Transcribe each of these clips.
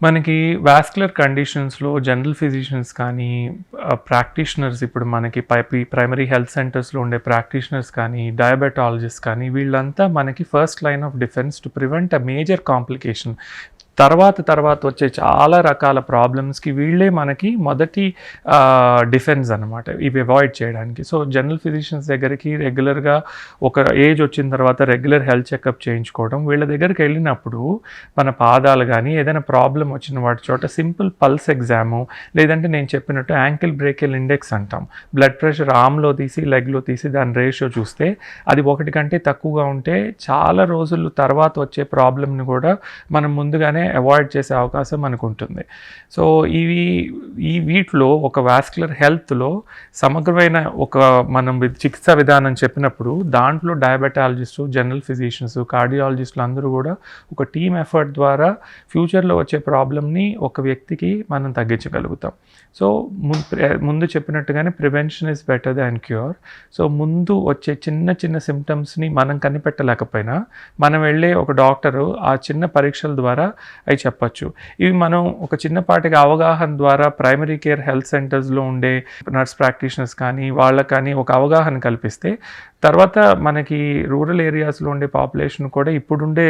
మనకి వాస్కులర్ కండిషన్స్లో general physicians కానీ ప్రాక్టీషనర్స్ ఇప్పుడు మనకి పై ప్రైమరీ హెల్త్ సెంటర్స్లో ఉండే ప్రాక్టీషనర్స్ కానీ డయాబెటాలజిస్ట్ కానీ వీళ్ళంతా మనకి first line of defence to prevent uh major complication తర్వాత తర్వాత వచ్చే చాలా రకాల ప్రాబ్లమ్స్కి వీళ్ళే మనకి మొదటి డిఫెన్స్ అనమాట ఇవి అవాయిడ్ చేయడానికి. సో జనరల్ ఫిజిషియన్స్ దగ్గరికి రెగ్యులర్గా ఒక ఏజ్ వచ్చిన తర్వాత రెగ్యులర్ హెల్త్ చెకప్ చేయించుకోవడం. వీళ్ళ దగ్గరికి వెళ్ళినప్పుడు మన పాదాలు కానీ ఏదైనా ప్రాబ్లం వచ్చిన వాటి చోట సింపుల్ పల్స్ ఎగ్జాము లేదంటే నేను చెప్పినట్టు యాంకిల్ బ్రేకిల్ ఇండెక్స్ అంటాం. బ్లడ్ ప్రెషర్ ఆమ్లో తీసి లెగ్లో తీసి దాని రేషియో చూస్తే అది ఒకటి కంటే తక్కువగా ఉంటే చాలా రోజులు తర్వాత వచ్చే ప్రాబ్లమ్ని కూడా మనం ముందుగానే అవాయిడ్ చేసే అవకాశం మనకు ఉంటుంది సో ఇవి ఈ వీటిలో ఒక వాస్కులర్ హెల్త్లో సమగ్రమైన ఒక మనం చికిత్స చికిత్సా విధానం చెప్పినప్పుడు దాంట్లో డయాబెటాలజిస్టు జనరల్ ఫిజిషియన్స్ కార్డియాలజిస్టులు అందరూ కూడా ఒక టీమ్ ఎఫర్ట్ ద్వారా ఫ్యూచర్లో వచ్చే ప్రాబ్లమ్ని ఒక వ్యక్తికి మనం తగ్గించగలుగుతాం. సో ముందు ముందు చెప్పినట్టుగానే prevention is better than cure so ముందు వచ్చే చిన్న చిన్న సిమ్టమ్స్ని మనం కనిపెట్టలేకపోయినా మనం వెళ్ళే ఒక డాక్టరు ఆ చిన్న పరీక్షల ద్వారా అవి చెప్పచ్చు. ఇవి మనం ఒక చిన్నపాటికి అవగాహన ద్వారా ప్రైమరీ కేర్ హెల్త్ సెంటర్స్లో ఉండే నర్స్ ప్రాక్టీషనర్స్ కానీ వాళ్ళకి కానీ ఒక అవగాహన కల్పిస్తే తర్వాత మనకి రూరల్ ఏరియాస్లో ఉండే పాపులేషన్ కూడా ఇప్పుడుండే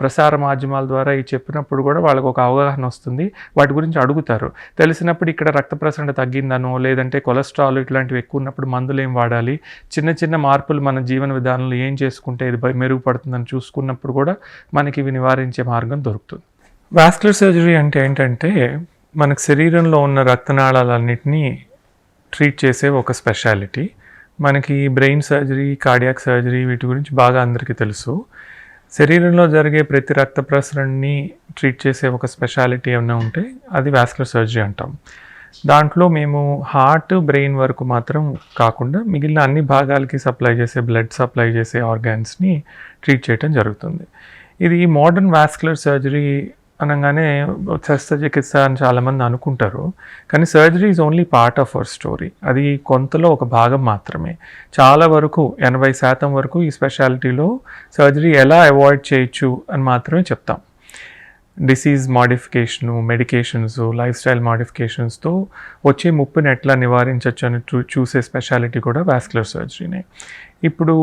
ప్రసార మాధ్యమాల ద్వారా ఈ చెప్పినప్పుడు కూడా వాళ్ళకు ఒక అవగాహన వస్తుంది. వాటి గురించి అడుగుతారు. తెలిసినప్పుడు ఇక్కడ రక్త ప్రసరణ తగ్గిందనో లేదంటే కొలెస్ట్రాల్ ఇట్లాంటివి ఎక్కువ ఉన్నప్పుడు మందులు ఏం వాడాలి? చిన్న చిన్న మార్పులు మన జీవన విధానంలో ఏం చేసుకుంటే ఇది మెరుగుపడుతుందని చూసుకున్నప్పుడు కూడా మనకి ఇవి నివారించే మార్గం దొరుకుతుంది. వాస్కులర్ సర్జరీ అంటే ఏంటంటే మనకు శరీరంలో ఉన్న రక్తనాళాలన్నింటినీ ట్రీట్ చేసే ఒక స్పెషాలిటీ. మనకి బ్రెయిన్ సర్జరీ కార్డియాక్ సర్జరీ వీటి గురించి బాగా అందరికీ తెలుసు. శరీరంలో జరిగే ప్రతి రక్త ప్రసరణని ట్రీట్ చేసే ఒక స్పెషాలిటీ ఏమైనా ఉంటే అది వాస్కులర్ సర్జరీ అంటాం. దాంట్లో మేము హార్ట్ బ్రెయిన్ వరకు మాత్రం కాకుండా మిగిలిన అన్ని భాగాలకి సప్లై చేసే బ్లడ్ సప్లై చేసే ఆర్గాన్స్ని ట్రీట్ చేయటం జరుగుతుంది. ఇది మోడర్న్ వాస్కులర్ సర్జరీ అనగానే శస్త్రచికిత్స అని చాలామంది అనుకుంటారు. కానీ surgery is only part of our story అది కొంతలో ఒక భాగం మాత్రమే. చాలా వరకు ఎనభై శాతం వరకు ఈ స్పెషాలిటీలో సర్జరీ ఎలా అవాయిడ్ చేయొచ్చు అని మాత్రమే చెప్తాం. Disease modification medications lifestyle మాడిఫికేషన్స్తో వచ్చే ముప్పుని ఎట్లా నివారించవచ్చు అని చూ చూసే స్పెషాలిటీ కూడా వాస్కులర్ సర్జరీనే ఇప్పుడు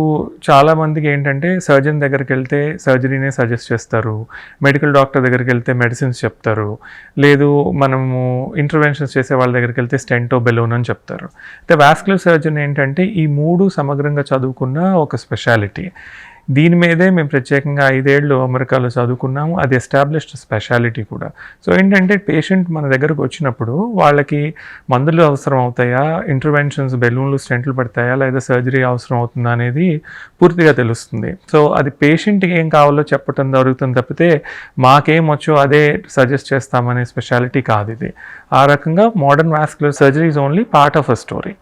చాలామందికి ఏంటంటే సర్జన్ దగ్గరికి వెళ్తే సర్జరీనే సజెస్ట్ చేస్తారు. మెడికల్ డాక్టర్ దగ్గరికి వెళ్తే మెడిసిన్స్ చెప్తారు. లేదు మనము ఇంటర్వెన్షన్స్ చేసే వాళ్ళ దగ్గరికి వెళ్తే స్టెంటో బెలూన్ అని చెప్తారు. అయితే వాస్కులర్ సర్జన్ ఏంటంటే ఈ మూడు సమగ్రంగా చదువుకున్న ఒక స్పెషాలిటీ దీని మీదే మేము ప్రత్యేకంగా ఐదేళ్ళు అమెరికాలో చదువుకున్నాము. అది ఎస్టాబ్లిష్డ్ స్పెషాలిటీ కూడా. సో ఏంటంటే పేషెంట్ మన దగ్గరకు వచ్చినప్పుడు వాళ్ళకి మందులు అవసరం అవుతాయా? ఇంటర్వెన్షన్స్ బెలూన్లు స్టెంట్లు పడతాయా? లేదా సర్జరీ అవసరం అవుతుందా అనేది పూర్తిగా తెలుస్తుంది. సో అది పేషెంట్కి ఏం కావాలో చెప్పటం జరుగుతుంది తప్పితే మాకేం వచ్చో అదే సజెస్ట్ చేస్తామనే స్పెషాలిటీ కాదు ఇది. ఆ రకంగా modern vascular surgery is only part of a story